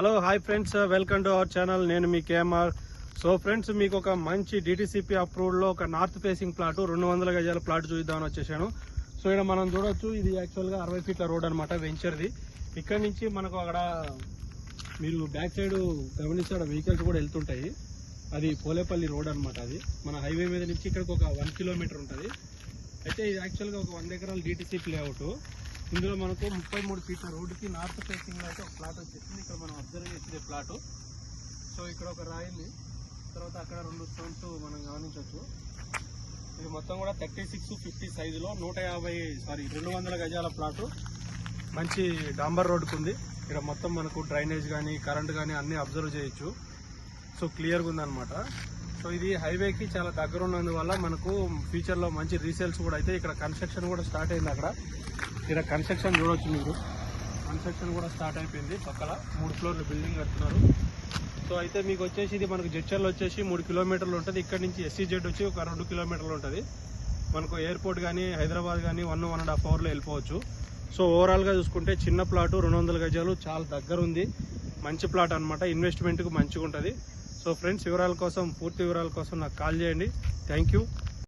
Hello hi friends welcome to our channel నేను మీ KMR so friends మీకు ఒక మంచి డిటిసిపి అప్రూవ్డ్లో ఒక నార్త్ ఫేసింగ్ ప్లాట్ రెండు వందల గజాల ప్లాట్ చూద్దామని వచ్చేసాను. సో ఇక్కడ మనం చూడొచ్చు ఇది యాక్చువల్గా అరవై ఫీట్ల రోడ్ అనమాట వెంచర్ది ఇక్కడ నుంచి మనకు అక్కడ మీరు బ్యాక్ సైడ్ గమనిస్తే అక్కడ వెహికల్స్ కూడా వెళ్తుంటాయి. అది పోలేపల్లి రోడ్ అనమాట అది. మన హైవే మీద నుంచి ఇక్కడికి ఒక వన్ కిలోమీటర్ ఉంటుంది. అయితే ఇది యాక్చువల్గా ఒక వంద ఎకరాల డిటిసిపి లేఅవుట్ ఇందులో మనకు ముప్పై మూడు ఫీట్ల రోడ్డుకి నార్త్ ఫేసింగ్ అయితే ఒక ప్లాట్ వచ్చేసింది. ఇక్కడ మనం అబ్జర్వ్ చేసేది ప్లాట్ సో ఇక్కడ ఒక రాయింది తర్వాత అక్కడ రెండు స్టోన్స్ మనం గమనించవచ్చు. ఇది మొత్తం కూడా థర్టీ సిక్స్ ఫిఫ్టీ సైజులో నూట యాభై సారీ రెండు వందల గజాల ప్లాటు మంచి డాంబర్ రోడ్డుకు ఉంది. ఇక్కడ మొత్తం మనకు డ్రైనేజ్ కానీ కరెంట్ కానీ అన్ని అబ్జర్వ్ చేయొచ్చు. సో క్లియర్గా ఉందన్నమాట. సో ఇది హైవేకి చాలా దగ్గర ఉన్నందువల్ల మనకు ఫ్యూచర్లో మంచి రీసేల్స్ కూడా అయితే ఇక్కడ కన్స్ట్రక్షన్ కూడా స్టార్ట్ అయింది అక్కడ. ఇక్కడ కన్స్ట్రక్షన్ చూడవచ్చు మీరు. కన్స్ట్రక్షన్ కూడా స్టార్ట్ అయిపోయింది. పక్కల మూడు ఫ్లోర్లు బిల్డింగ్ కడుతున్నారు. సో అయితే మీకు వచ్చేసి ఇది మనకు జడ్చర్లు వచ్చేసి మూడు కిలోమీటర్లు ఉంటుంది. ఇక్కడ నుంచి ఎస్సీ జెడ్ వచ్చి ఒక రెండు కిలోమీటర్లు ఉంటుంది. మనకు ఎయిర్పోర్ట్ కానీ హైదరాబాద్ కానీ వన్ వన్ అండ్ హాఫ్ అవర్లో వెళ్ళిపోవచ్చు. సో ఓవరాల్గా చూసుకుంటే చిన్న ప్లాటు రెండు వందల గజాలు చాలా దగ్గర ఉంది మంచి ప్లాట్ అనమాట ఇన్వెస్ట్మెంట్కి మంచిగా ఉంటుంది సో ఫ్రెండ్స్ వివరాల కోసం పూర్తి వివరాల కోసం నాకు కాల్ చేయండి. Thank you